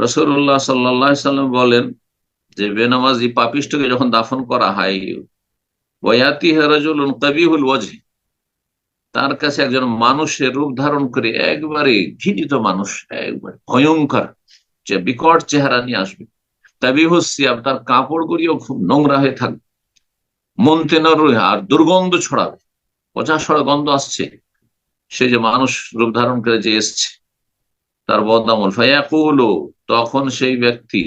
রসুল্লাহ সাল্লাহ সাল্লাম বলেন যে বেনামাজি পাপিষ্টকে যখন দাফন করা হয় ওয়াতি হেরাজুল কবিহুল ওয়াজি তার কাছে একজন মানুষের রূপ ধারণ করে একবারে ঘৃণিত মানুষ, একবারে ভয়ঙ্কর যে বিকট চেহারা নিয়ে আসবে। তাবিহুসিয়াব তার কাপড় গুলিও খুব নোংরা হয়ে থাকবে। মনতে আর দুর্গন্ধ ছড়াবে। পচা সড়া গন্ধ আসছে। সে যে মানুষ রূপ ধারণ করে যে এসছে, তার বদামল ফায়াকুলো তখন সেই ব্যক্তি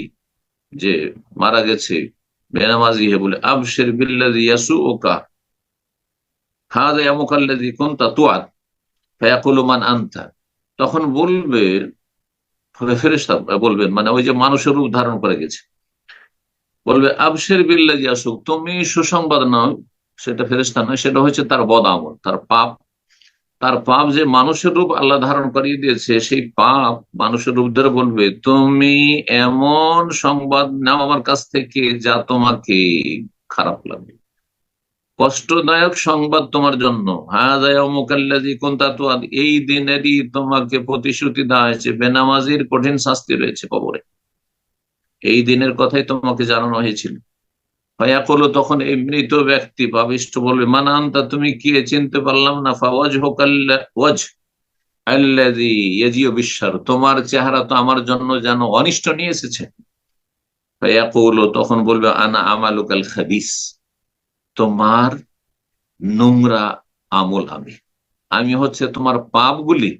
যে মারা গেছে, বেনামাজি হে বলে, আবশের বিল্লাদি ইয়াসু ওকা হাদা ইয়ামুকাল্লাদি কুনতা তুআদ, ফায়াকুলু মান আনতা। তখন বলবে বলবেন মানে ওই যে মানুষের রূপ ধারণ করে গেছে। বলবে, আবশের বিল্লাদি আসুক তুমি সুসংবাদ নাও, সেটা ফেরেস্তা নয়, সেটা হচ্ছে তার বদ আমল, তার পাপ তার পাপ যে মানুষের রূপ আল্লাহ ধারণ করিয়ে দিয়েছে, সেই পাপ মানুষের রূপ ধরে বলবে, তুমি এমন সংবাদ নাও আমার কাছ থেকে যা তোমাকে খারাপ লাগবে। কষ্টদায়ক সংবাদ তোমার জন্য। এই দিনেরই তোমাকে প্রতিশ্রুতি দেওয়া হয়েছে, বেনামাজির কঠিন শাস্তি রয়েছে কবরে। এই দিনের কথাই তোমাকে জানানো হয়েছিল। করল তখন এই মৃত ব্যক্তি পাবিষ্ট বলবে, মানান্তা, তুমি কি চিনতে পারলাম না? ফাওয়াজ হোকাল্লা ওয়াজ বিশ্বার তোমার চেহারা তো আমার জন্য যেন অনিষ্ট নিয়ে এসেছে। তখন বলবে, আনা আমালুকাল খাবিস, তোমার নোংরা আমল আমি। আমি হচ্ছে তোমার পাপগুলি।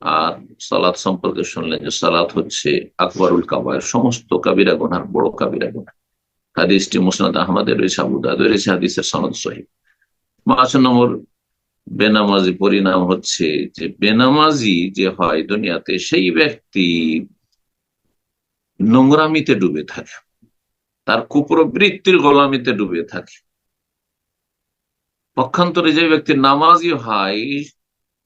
আর সালাদ সম্পর্কে শুনলেন যে সালাদ হচ্ছে আকবরুল কাবায়ের সমস্ত কাবিরা গোনার বড় কাবিরা গোনা। হাদিসটি মুসনাদ আহমদের, রয়েছে আবুদাদ রয়েছে হাদিসের সনদ সহিব পাঁচ নম্বর বেনামাজি পরিণাম হচ্ছে যে বেনামাজি যে হয় দুনিয়াতে, সেই ব্যক্তি নোংরামিতে ডুবে থাকে। তার কুপ্রবৃত্তির গোলামিতে ডুবে থাকে। পক্ষান্তরে যে ব্যক্তি নামাজি হয়,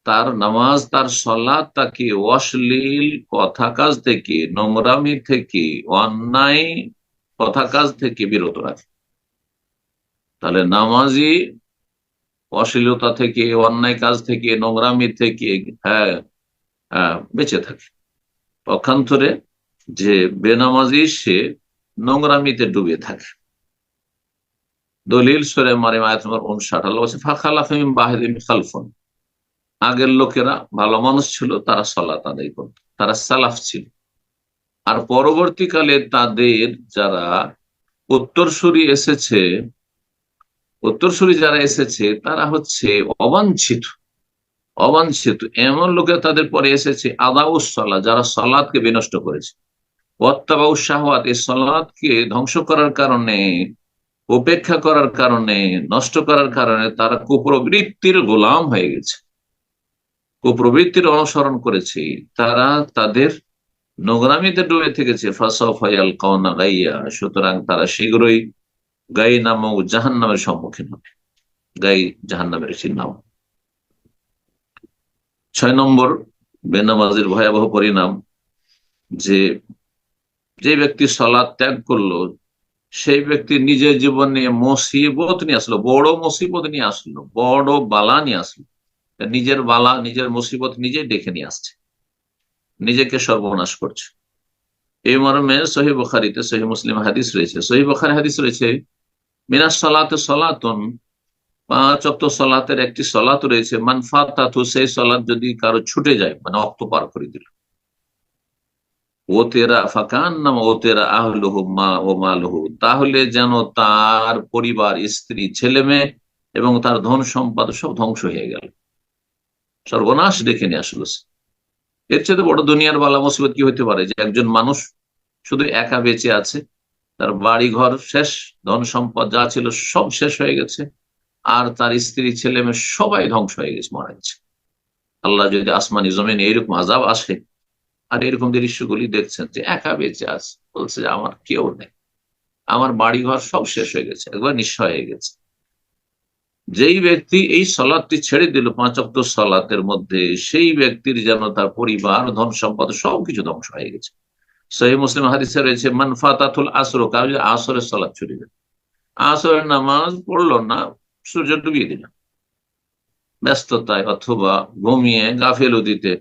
তার নামাজ, তার সলাদ তাকে অশ্লীল কথা কাজ থেকে, নোংরামি থেকে, অন্যায় কথা কাজ থেকে বিরত রাখে। তাহলে নামাজি অশ্লীলতা থেকে, অন্যায় কাজ থেকে, নোংরামি থেকে হ্যাঁ হ্যাঁ বেঁচে থাকে। পক্ষান্তরে যে বেনামাজি, সে নোংরামিতে ডুবে থাকে। দলিল সরে মারে মায়াত উনষাট আল্লাহ ফাখালাফিম বাহেদিন খালফন। আগের লোকেরা ভালো মানুষ ছিল, তারা সলাত আদায় করত, তারা সালাফ ছিল। আর পরবর্তীকালে তাদের যারা উত্তরসূরি এসেছে, উত্তরসূরি যারা এসেছে, তারা হচ্ছে অবাঞ্ছিত। অবাঞ্ছিত। এমন লোকে তাদের পরে এসেছে আদাউসলা যারা সলাদকে বিনষ্ট করেছে। অত্যাবাউ শাহওয়াত, এই সলাদকে ধ্বংস করার কারণে, উপেক্ষা করার কারণে, নষ্ট করার কারণে তারা কুপ্রবৃত্তির গোলাম হয়ে গেছে। কুপ্রবৃত্তির অনুসরণ করেছে। তারা তাদের নোংরামিতে ডুবে থেকেছে। ফাসফায়াল কওনা গাইয়া। সুতরাং তারা শীঘ্রই গাই নামক জাহান নামের সম্মুখীন হবে। গাই জাহান নামের নাম। ছয় নম্বর বেনামাজের ভয়াবহ পরিণাম যে যে ব্যক্তি সলাদ ত্যাগ করল, সেই ব্যক্তি নিজের জীবনে মুসিবত নিয়ে আসলো, বড় মুসিবত নিয়ে আসলো, বড় বালা নিয়ে আসলো। নিজের বালা, নিজের মুসিবত নিজে ডেকে নিয়ে আসছে। নিজেকে সর্বনাশ করছে। এই মর্মে সহি বখারিতে সহি মুসলিম হাদিস রয়েছে। সহি বখারি হাদিস রয়েছে, মিনাস সলাতে সলাতন, পাঁচ অক্ত সলাতের একটি সলাত রয়েছে মানফাত সেই সলাত যদি কারও ছুটে যায় মানে অক্ত পার করে দিল। ও তেরা ফাঁকান নাম ও তেরা আহলহু মা ও মালহু, তাহলে যেন তার পরিবার, স্ত্রী, ছেলে মেয়ে এবং তার ধন সম্পদ সব ধ্বংস হয়ে গেল। সর্বনাশ ডেকে নিয়ে আসলো এর চেয়ে বড় দুনিয়ার বালা মুসিবত কি হতে পারে? যে একজন মানুষ শুধু একা বেঁচে আছে, তার বাড়ি ঘর শেষ, ধন সম্পদ যা ছিল সব শেষ হয়ে গেছে, আর তার স্ত্রী, ছেলে মেয়ে সবাই ধ্বংস হয়ে গেছে, মারা গেছে। আল্লাহ যদি আসমানি জমিন এইরকম আজাব আসে, আর এরকম দৃশ্যগুলি দেখছেন যে একা বেঁচে আছে, বলছে যে আমার কেউ নেই। আমার বাড়ি ঘর সব শেষ হয়ে গেছে, একবার নিঃস্ব হয়ে গেছে। যেই ব্যক্তি এই সলাদটি ছেড়ে দিল, পাঁচ অক্ট সলাতের মধ্যে, সেই ব্যক্তির যেন তার পরিবার, ধন সম্পদ সবকিছু ধ্বংস হয়ে গেছে। সহি মুসলিম হাদিসে রয়েছে মানফাতাতুল আসর যদি আসরের সলাদ ছুটে গেল আসরের নামাজ পড়ল না, সূর্য ডুবিয়ে দিল। ব্যস্ততায় অথবা ঘুমিয়ে গাফেল দিতে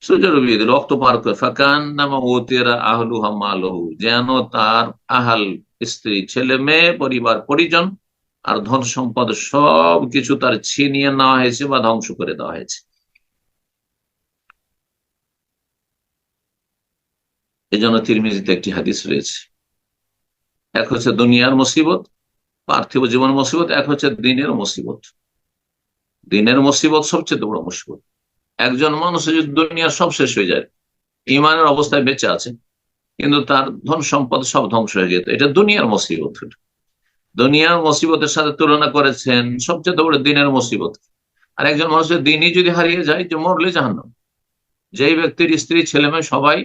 সুজরবিদ রক্ত পার করে। ফাকান নামা ওতেরা আহলু হামালহু যেন তার আহাল স্ত্রী, ছেলে, মেয়ে, পরিবার, পরিজন আর ধন সম্পদ সব কিছু তার ছিনিয়ে নেওয়া হয়েছে বা ধ্বংস করে দেওয়া হয়েছে। এই জন্য তিরমিজিতে একটি হাদিস রয়েছে। এক হচ্ছে দুনিয়ার মুসিবত, পার্থিব জীবন মুসিবত, এক হচ্ছে দিনের মুসিবত। দিনের মুসিবত সবচেয়ে বড় মুসিবত। একজন মানুষ যদি দুনিয়া সব শেষ হয়ে যায়, ইমানের অবস্থায় বেঁচে আছে, কিন্তু তার ধন সম্পদ সব ধ্বংস হয়ে যেত। এটা দুনিয়ার মুসিবত। দুনিয়ার মুসিবতের সাথে তুলনা করেছেন সবচেয়ে বড় দিনের মুসিবত। আর একজন মানুষের দিনই যদি হারিয়ে যায়, যে মরলে জাহান্নাম। যেই ব্যক্তির স্ত্রী, ছেলে মেয়ে সবাই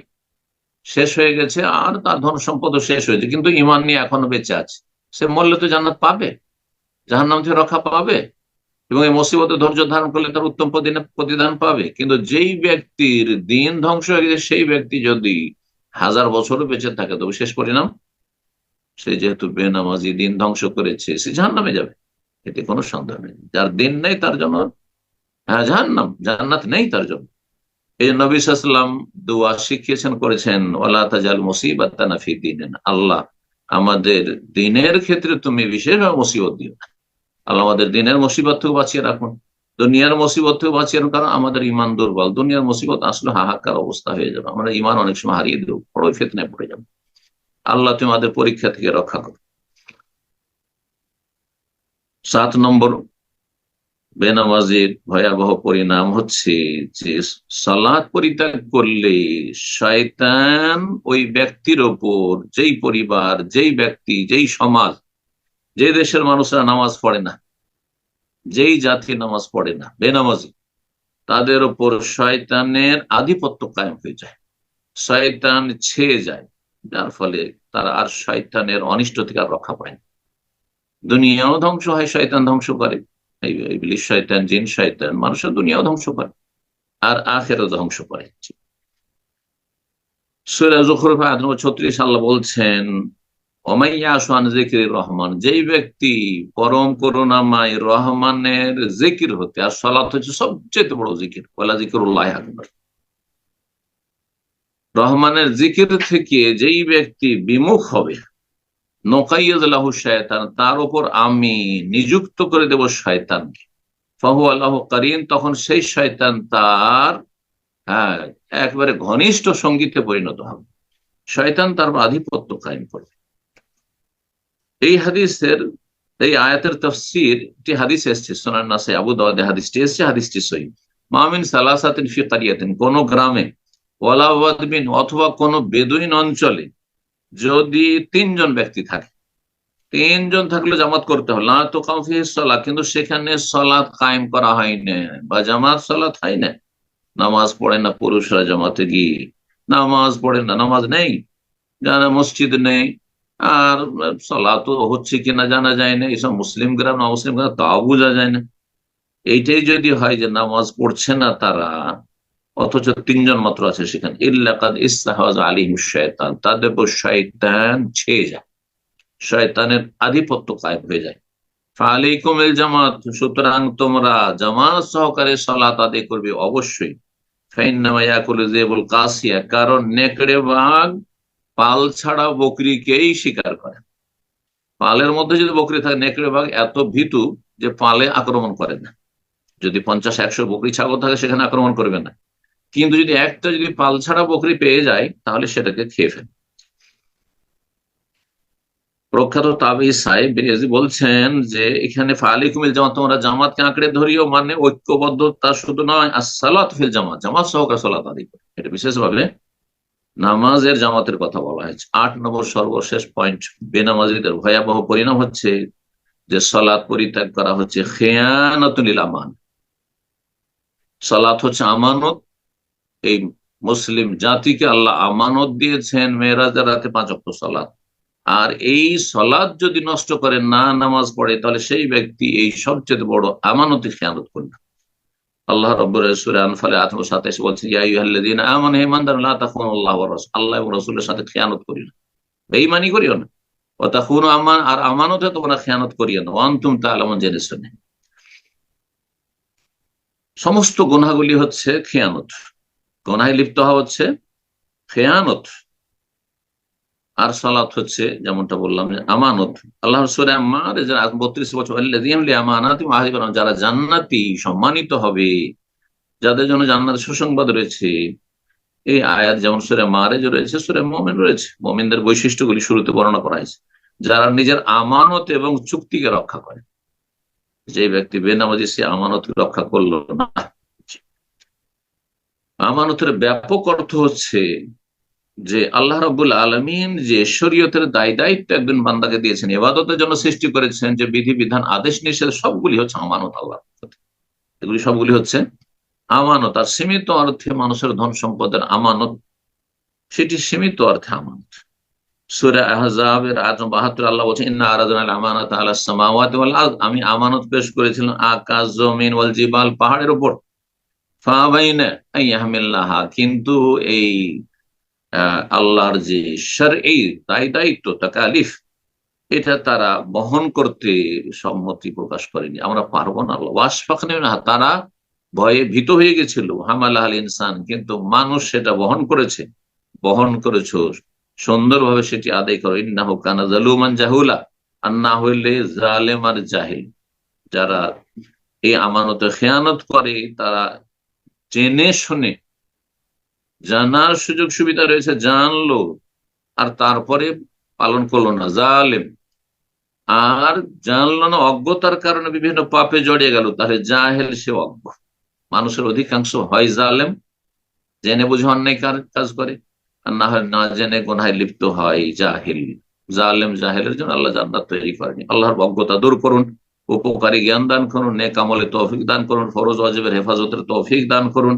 শেষ হয়ে গেছে, আর তার ধন সম্পদও শেষ হয়েছে, কিন্তু ইমান নিয়ে এখনও বেঁচে আছে। সে মরলে তো জান্নাত পাবে, জাহান্নাম থেকে রক্ষা পাবে, এবং এই মুসিবতে ধৈর্য ধারণ করলে তার উত্তম প্রতিদান পাবে। কিন্তু যেই ব্যক্তির দিন ধ্বংস হয়ে গেছে, সেই ব্যক্তি যদি হাজার বছরও বেঁচে থাকে, তবে শেষ পরিণাম সে যেহেতু বেনামাজি দিন ধ্বংস করেছে, সে জাহান নামে যাবে। এতে কোনো সন্দেহ নেই। যার দিন নেই, তার জন্য হ্যাঁ জাহান্নাম, জান্নাত নেই তার জন্য। এই নবী সাল্লাম দোয়া শিখিয়েছেন, করেছেন ওলা তাজাল মুসিবত দিন আল্লাহ, আমাদের দিনের ক্ষেত্রে তুমি বিশেষভাবে মুসিবত দিও আল্লাহ, আমাদের দিনের মুসিবত থেকে বাঁচিয়ে রাখুন। দুনিয়ার মুসিবত থেকে বাঁচিয়ে রাখুন, কারণ আমাদের ইমান দুর্বল। দুনিয়ার মুসিবত আসলে হাহাকার অবস্থা হয়ে যাবে। আমরা ইমান অনেক সময় হারিয়ে দেবো বড় ফেতনায় পড়ে যাব। আল্লাহ তুমি আমাদের পরীক্ষা থেকে রক্ষা করো। সাত নম্বর বেনামাজির ভয়াবহ পরিণাম হচ্ছে যে সালাদ পরিত্যাগ করলে শয়তান ওই ব্যক্তির ওপর, যেই পরিবার, যেই ব্যক্তি, যেই সমাজ, যে দেশের মানুষরা নামাজ পড়ে না, যেই জাতি নামাজ পড়ে না, বেনামাজি, তাদের ওপর শয়তানের আধিপত্য কায়েম হয়ে যায়। শয়তান ছেয়ে যায়। যার ফলে তারা আর শয়তানের অনিষ্ট থেকে আর রক্ষা পায় না। দুনিয়াও ধ্বংস হয়, শয়তান ধ্বংস করে। শয়তান, জিন শয়তান মানুষের দুনিয়াও ধ্বংস করে আর আখেরও ধ্বংস করে। ছত্রিশ, আল্লাহ বলছেন রহমান যেই ব্যক্তি পরম করুণামাই রহমানের জিকির হতে, আর সলাৎ হচ্ছে সবচেয়ে বড় জিকির পয়লা জিকিরুল্লাহ আকবর। রহমানের জিকির থেকে যেই ব্যক্তি বিমুখ হবে নকাইয়াল্লাহ শয়তান, তার উপর আমি নিযুক্ত করে দেব শয়তানকে। ফাহু আল্লাহ করিন তখন সেই শয়তান তার হ্যাঁ একবারে ঘনিষ্ঠ সঙ্গীতে পরিণত হবে। শয়তান তার আধিপত্য কায়েম করবে। এই হাদিসের, এই আয়াতের তফসির, একটি হাদিস এসছে, সোনার নাসে আবু দাওয়াদে হাদিসটি এসছে, হাদিসটি সহি। মামিন সালাসাতিন ফি কারিয়াতিন, কোন গ্রামে ওয়ালাবিন অথবা কোন বেদুইন অঞ্চলে যদি তিনজন ব্যক্তি থাকে, তিনজন থাকলে জামাত করতে হবে। না তো কাউফি সলা কিন্তু সেখানে সলাৎ কায়েম করা হয় না বা জামাত সলাৎ হয় না। নামাজ পড়ে না পুরুষরা জামাতে গিয়ে। নামাজ পড়ে না, নামাজ নেই, জানা মসজিদ নেই। আর সলা তো হচ্ছে কিনা জানা যায় না। এইসব মুসলিম গ্রাম, না মুসলিম গ্রাম, তাও বোঝা যায় না। এইটাই যদি হয় যে নামাজ পড়ছে না তারা অথচ তিনজন মাত্র আছে সেখানে। ইল্লাকাদ ইস্তাহাজ আলী শয়তান তাদের উপর শয়তান ছেয়ে যায়। শয়তানের আধিপত্য কায়েম হয়ে যায়। সুতরাং তোমরা সহকারে কারণ পাল ছাড়া বকরিকেই শিকার করে। পালের মধ্যে যদি বকরি থাকে, নেকড়ে বাঘ এত ভীতু যে পালে আক্রমণ করে না। যদি পঞ্চাশ, একশো বকরি ছাগল থাকে, সেখানে আক্রমণ করবে না। কিন্তু যদি একটা যদি পাল ছাড়া বকরি পেয়ে যায়, তাহলে সেটাকে খেয়ে ফেলে। প্রখ্যাত তাবি সাহেব বলছেন যে, এখানে ফালি কুমিল জামাত, তোমরা জামাতকে আঁকড়ে ধরিও মানে ঐক্যবদ্ধতা শুধু নয়, আর সালাত ফিল জামাত জামাত সহকার সালাত আদি এটা বিশেষভাবে নামাজের জামাতের কথা বলা হয়েছে। আট নম্বর সর্বশেষ পয়েন্ট বেনামাজিদের ভয়াবহ পরিণাম হচ্ছে যে সলাৎ পরিত্যাগ করা হচ্ছে খেয়ানতুল আমান। সলাৎ হচ্ছে আমানত এই মুসলিম জাতিকে আল্লাহ আমানত দিয়েছেন মেয়েরাজের রাতে পাঁচ অক্ট সলাৎ আর এই সলাদ যদি নষ্ট করে না নামাজ পড়ে, তাহলে সেই ব্যক্তি এই সবচেয়ে বড় আমানতি খেয়ানত করবে। আল্লাহ রব্বুর আনফালে আত্ম সাথে এসে বলছেন ইয়াহ্লাদিন আমান হেমান্দার তখন আল্লাহ আল্লাহ এবং রসুলের সাথে খেয়ানত করি না। বেইমানি করিও না। ও তখন আমান, আর আমানতে তোমরা খেয়ানত করিও না। অন্তুম তা আলমন জেনে শুনে সমস্ত গুনাগুলি হচ্ছে খেয়ানত গোনায় লিপ্ত হওয়া হচ্ছে। খেয়ানত আর সালাত হচ্ছে, যেমনটা বললাম যে আমানত। আল্লাহ বত্রিশ বছর যারা জান্নাতি সম্মানিত হবে, যাদের জন্য জান্নাত সুসংবাদ রয়েছে, এই আয়াত যেমন সুরে মারেজ রয়েছে, সুরে মোমেন রয়েছে। মোমেনদের বৈশিষ্ট্যগুলি শুরুতে বর্ণনা করা হয়েছে। যারা নিজের আমানত এবং চুক্তিকে রক্ষা করে। যে ব্যক্তি বেনামাজি সে আমানত রক্ষা করল না। আমানতের ব্যাপক অর্থ হচ্ছে যে আল্লাহ রবুল আলমিন যে শরীয়তের দায় দায়িত্ব একজন বান্দাকে দিয়েছেন এবাদতের জন্য সৃষ্টি করেছেন, যে বিধি বিধান, আদেশ নিষেধ, সবগুলি হচ্ছে আমানত আল্লাহ এগুলি সবগুলি হচ্ছে আমানত। আর সীমিত অর্থে মানুষের ধন সম্পদের আমানত, সেটি সীমিত অর্থে আমানত। সুরে আহজাবের আজম বাহাত্তর আল্লাহ বলছেন, ইন্না আমানত আল্লাহ সামাওয়াত আমি আমানত পেশ করেছিলাম আকাশ, জমিন, ওয়াল জিবাল, পাহাড়ের উপর। কিন্তু এই আল্লাহর যে এই দায় দায়িত্ব, তাকালিফ, এটা তারা বহন করতে সম্মতি প্রকাশ করেনি। আমরা পারব না না তারা ভয়ে ভীত হয়ে গেছিল। হামাল আল ইনসান, কিন্তু মানুষ সেটা বহন করেছে। বহন করেছ সুন্দরভাবে সেটি আদায় করো। ইন্না কানা জালুমান জাহুলা, আর না হইলে জালেম আর জাহিল। যারা এই আমানতে খেয়ানত করে, তারা জেনে শুনে। জানার সুযোগ সুবিধা রয়েছে, জানলো। আর তারপরে পালন করল না, জালেম। আর জানলো না, অজ্ঞতার কারণে বিভিন্ন পাপে জড়িয়ে গেল। তাহলে জাহেল সে অজ্ঞ। মানুষের অধিকাংশ হয় জালেম। জেনে বুঝে অন্যায় কাজ করে। আর না হয় না জেনে গোনায় লিপ্ত হয় জাহিল। জালেম জাহেলের জন্য আল্লাহ জান্নাত তৈরি করেনি। আল্লাহর অজ্ঞতা দূর করুন। উপকারী জ্ঞান দান করুন, নেক আমলে তৌফিক দান করুন, ফরজ ওয়াজিবের হেফাজতের তৌফিক দান করুন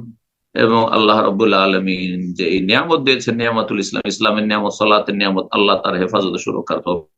এবং আল্লাহ রবুল্লা আলমিন যে এই নিয়ামত দিয়েছেন, নিয়ামতুল ইসলাম, ইসলামের নিয়ামত সাল্লাতের নিয়ামত, আল্লাহ তার হেফাজতে সুরক্ষার তৌফিক